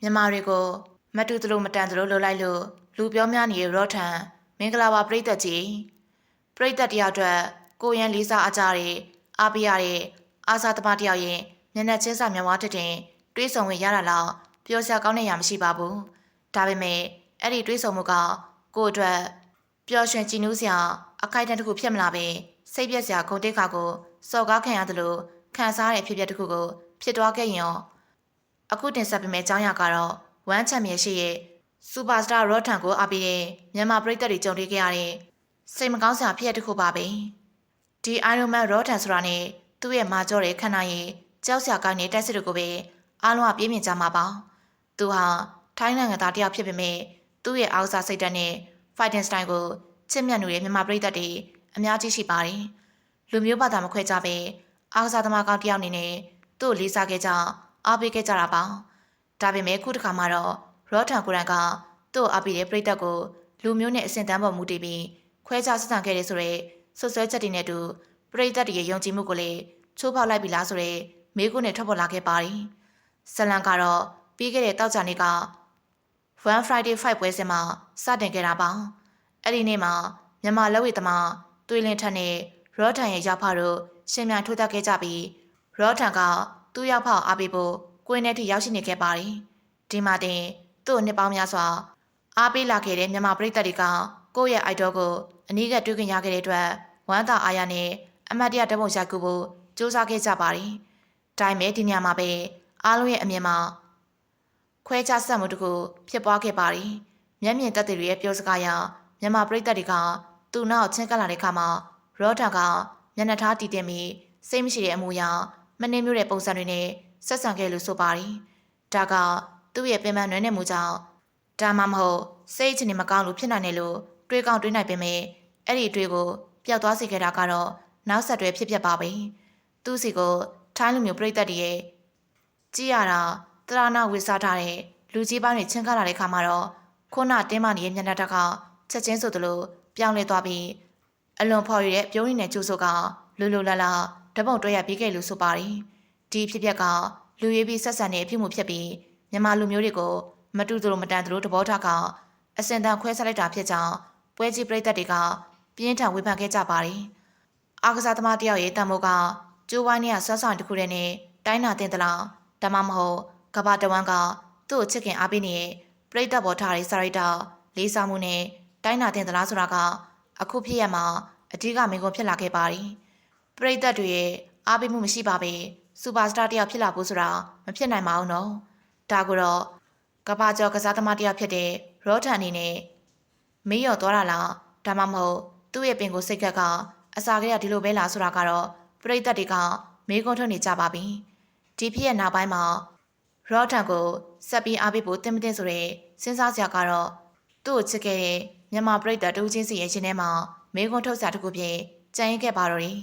မြန်မာတွေကိုမတူသလိုမတန်သလိုလှုပ်လိုက်လို့လူပြောများနေတဲ့ရော့ထန်မင်္ဂလာပါပရိသတ်ကြီးပရိသတ်တယောက်အတွက်ကိုရန်လေးစားအကြတဲ့အားပေးရတဲ့အာသာသမားတယောက်ရဲ့မျက်နှာချင်းစာမျက်ဝါးတစ်တင်တွေးဆုံဝင်ရတာလောက်ပြောစရာကောင်းတဲ့ရမရှိပါဘူးဒါပေမဲ့အဲ့ဒီတွေးဆုံမှုကကိုယ့်အတွက်ပျော်ရွှင်ကြည်နူးစရာအခိုက်အတန့်တစ်ခုဖြစ်မလာပဲစိတ်ပြက်စရာဂုဏ်တိတ်ခါကိုစော်ကားခံရတယ်လို့ခံစားရတဲ့ဖြစ်ပျက်တစ်ခုကိုဖြစ်သွားခဲ့ရင်ရော အခုတင်ဆက်ပေးမယ့်အကြောင်းအရာကတော့ဝမ်ချန်ပီယံရှိရဲ့စူပါစတာရော့ထန်ကိုအားပေးတဲ့မြန်မာပရိသတ်တွေကြုံတွေ့ခဲ့ရတဲ့စိတ်မကောင်းစရာဖြစ်ရတစ်ခုပါပဲဒီ Iron Man ရော့ထန်ဆိုတာနဲ့သူ့ရဲ့မာကြောတဲ့ခန္ဓာရည်ကြောက်စရာကောင်းတဲ့တက်စစ်တွေကိုပဲအားလုံးကပြင်းပြင်းကြမှာပါသူဟာထိုင်းနိုင်ငံသားတစ်ယောက်ဖြစ်ပေမဲ့သူ့ရဲ့အောက်စားစိတ်ဓာတ်နဲ့ fighting style ကိုချစ်မြတ်နေတဲ့မြန်မာပရိသတ်တွေအများကြီးရှိပါတယ်လူမျိုးဘာသာမခွဲကြပဲအောက်စားသမားကောင်းတစ်ယောက်အနေနဲ့သူ့ကိုလေးစားခဲ့ကြ အားပေးခဲ့ကြတာပါဒါပေမဲ့ခုတစ်ခါမှတော့ရော့ထန်ကိုရန်ကသူ့ကိုအားပေးတဲ့ပရိသတ်ကိုလူမျိုးနဲ့အဆင့်တန်းပေါ်မူတည်ပြီးခွဲခြားဆက်ဆံခဲ့တယ်ဆိုတဲ့ဆွဆွဲချက်တွေနဲ့တူပရိသတ်တွေရဲ့ယုံကြည်မှုကိုလည်းချိုးဖောက်လိုက်ပြီလားဆိုတဲ့မေးခွန်းနဲ့ထွက်ပေါ်လာခဲ့ပါတယ်ဇလန်ကတော့ပြီးခဲ့တဲ့တောက်ကြနေ့က One Friday Fight ပွဲစဉ်မှာစတင်ခဲ့တာပါအဲ့ဒီနေ့မှာမြန်မာလက်ဝဲသမားတွေးလင်းထက်နဲ့ရော့ထန်ရဲ့ရောက်ဖတို့ရှင်မြန်ထိုးတက်ခဲ့ကြပြီးရော့ထန်က သူ့ရောက်ဖအားပေးဖို့ကိုင်းနဲ့ထိရောက်ရှိနေခဲ့ပါတယ်ဒီမှာတင်သူ့ကိုနှစ်ပေါင်းများစွာအားပေးလာခဲ့တဲ့မြန်မာပရိသတ်တွေကကိုယ့်ရဲ့ idol ကိုအနည်းကတွေ့ခွင့်ရခဲ့တဲ့အတွက်ဝမ်းသာအားရနဲ့အမတ်တရတပုံရိုက်ကူဖို့စူးစမ်းခဲ့ကြပါတယ်ဒါပေမဲ့ဒီညမှာပဲအားလုံးရဲ့အမြင်မှာခွဲခြားဆက်မှုတစ်ခုဖြစ်ပွားခဲ့ပါတယ်။မျက်မြင်သက်သေတွေရဲ့ပြောစကားအရမြန်မာပြည်သက်တွေကသူ့နောက်ချင်းကပ်လာတဲ့အခါမှာရောတာကမျက်နှာထားတည်တင်ပြီးစိတ်မရှိတဲ့အမူအရာ မနှင်းမျိုးတဲ့ပုံစံတွေနဲ့ဆက်ဆံခဲ့လို့ဆိုပါတယ်။ဒါကသူ့ရဲ့ပင်ပန်းနွမ်းနယ်မှုကြောင့်ဒါမှမဟုတ်စိတ်အခြေအနေမကောင်းလို့ဖြစ်နိုင်တယ်လို့တွေးကောင်းတွေးနိုင်ပေမဲ့အဲ့ဒီအတွေးကိုပျောက်သွားစေခဲ့တာကတော့နောက်ဆက်တွဲဖြစ်ပျက်ပါပဲ။သူ့စီကိုထိုင်းလူမျိုးပြည်သက်တွေရဲ့ကြည့်ရတာတရနာဝစ်စားထားတဲ့လူကြီးပိုင်းတွေချင်းကားလာတဲ့ခါမှာတော့ခုနတင်းမနေရဲ့မျက်နှာတက်ကချက်ချင်းဆိုသလိုပြောင်းလဲသွားပြီးအလွန်ဖော်ရတဲ့ပြုံးရည်နဲ့ကျိုးဆိုကလူလူလာလာ တပုံတွဲရပြီးခဲ့လို့ဆိုပါတယ်ဒီဖြစ်ပျက်ကလူရေးပြီးဆက်ဆံတဲ့အဖြစ်မှုဖြစ်ပြီးမြန်မာလူမျိုးတွေကိုမတူသလိုမတန်သလိုတဘောထားကအစင်တန်ခွဲဆက်လိုက်တာဖြစ်ကြောင်းပွဲကြီးပြည်သက်တွေကပြင်းထန်ဝေဖန်ခဲ့ကြပါတယ်အာကစားသမားတယောက်ရဲ့တံမိုးကကျိုးဝိုင်းနဲ့ဆွမ်းဆောင်တစ်ခုတည်းနဲ့တိုင်းနာတင်သလားဒါမှမဟုတ်ကဘာတဝမ်းကသူ့ကိုချစ်ခင်အားပေးနေတဲ့ပြိတ္တဘောထားရေးစာရိုက်တာလေးစားမှုနဲ့တိုင်းနာတင်သလားဆိုတာကအခုဖြစ်ရမှာအဓိကမင်းကုန်ဖြစ်လာခဲ့ပါတယ် ပြိတ္တတွေရဲ့အားပေးမှုမရှိပါပဲစူပါစတာတယောက်ဖြစ်လာဖို့ဆိုတာမဖြစ်နိုင်ပါဘူးနော်ဒါကိုတော့ကဘာကျော်ကစားသမားတယောက်ဖြစ်တဲ့ရောထန်အနေနဲ့မေးလျော်သွားတာလားဒါမှမဟုတ်သူ့ရဲ့ပင်ကိုစိတ်ကက်ကအစာကလေးကဒီလိုပဲလားဆိုတာကတော့ပြိတ္တတွေကမေးခွန်းထုတ်နေကြပါပြီဒီဖြစ်ရဲ့နောက်ပိုင်းမှာရောထန်ကိုဆက်ပြီးအားပေးဖို့တင်မတင်ဆိုတဲ့စဉ်းစားစရာကတော့သူ့ကိုချစ်ခဲ့တဲ့မြန်မာပရိသတ်တူချင်းစီရဲ့ရှင်ထဲမှာမေခွန်းထုတ်စရာတစ်ခုဖြစ်ကြံရင်ခဲ့ပါတော့တယ်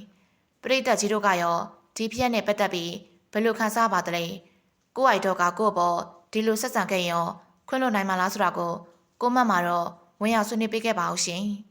ပရိသတ်ကြီးတို့ကရောဒီဖြစ်ရဲ့နဲ့ပတ်သက်ပြီးဘယ်လိုခံစားပါသလဲကိုအိုက်တော့ကကို့ဘောဒီလိုဆက်ဆံခဲ့ရင်ရောခွင့်လွှတ်နိုင်မှာလားဆိုတာကိုကိုမတ်မှာတော့ဝင်ရောက်ဆွေးနွေးပေးခဲ့ပါဦးရှင်။